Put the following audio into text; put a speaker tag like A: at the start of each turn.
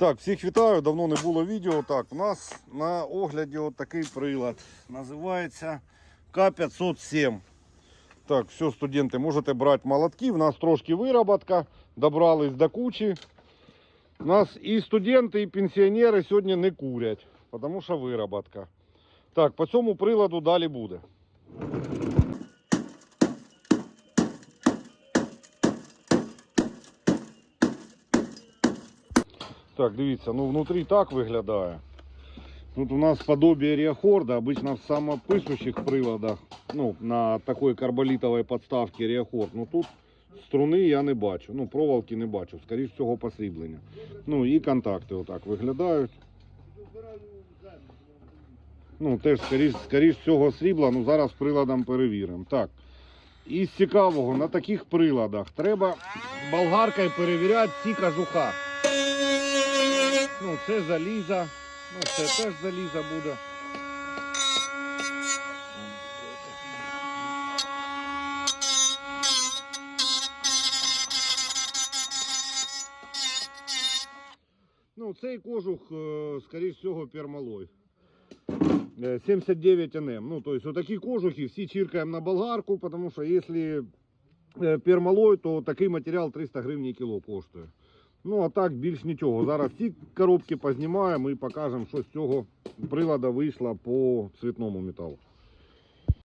A: Так, всіх вітаю, давно не було відео. Так, у нас на огляді такий прилад. Називається К507. Так, все, студенти, можете брати молотки. У нас трошки вироботка, добрались до кучі. У нас і студенти, і пенсіонери сьогодні не курять, тому що вироботка. Так, по цьому приладу далі буде. Так, дивіться, ну внутрі так виглядає. Тут у нас подобие реахорда, обычно в самопишущих приладах, ну, на такой карболітовій подставці реахорд. Ну тут струни я не бачу, ну проволоки не бачу, скоріш всього посріблення. Ну і контакти отак виглядають. Ну, теж скоріш, скоріш всього срібла, ну зараз приладом перевіримо. Так. Із цікавого, на таких приладах треба болгаркою перевіряти всі кажуха. Ну, це заліза. Ну, це теж заліза буде. Ну, цей кожух, е, скоріш всього, пермалой. Е, 79 НМ. Ну, то есть, кожухи всі чиркаємо на болгарку, тому що якщо е, пермалой, то такий матеріал 300 гривень кіло коштує. Ну, а так більш нічого. Зараз ці коробки познімаємо і покажемо, що з цього прилада вийшло по цвітному металу.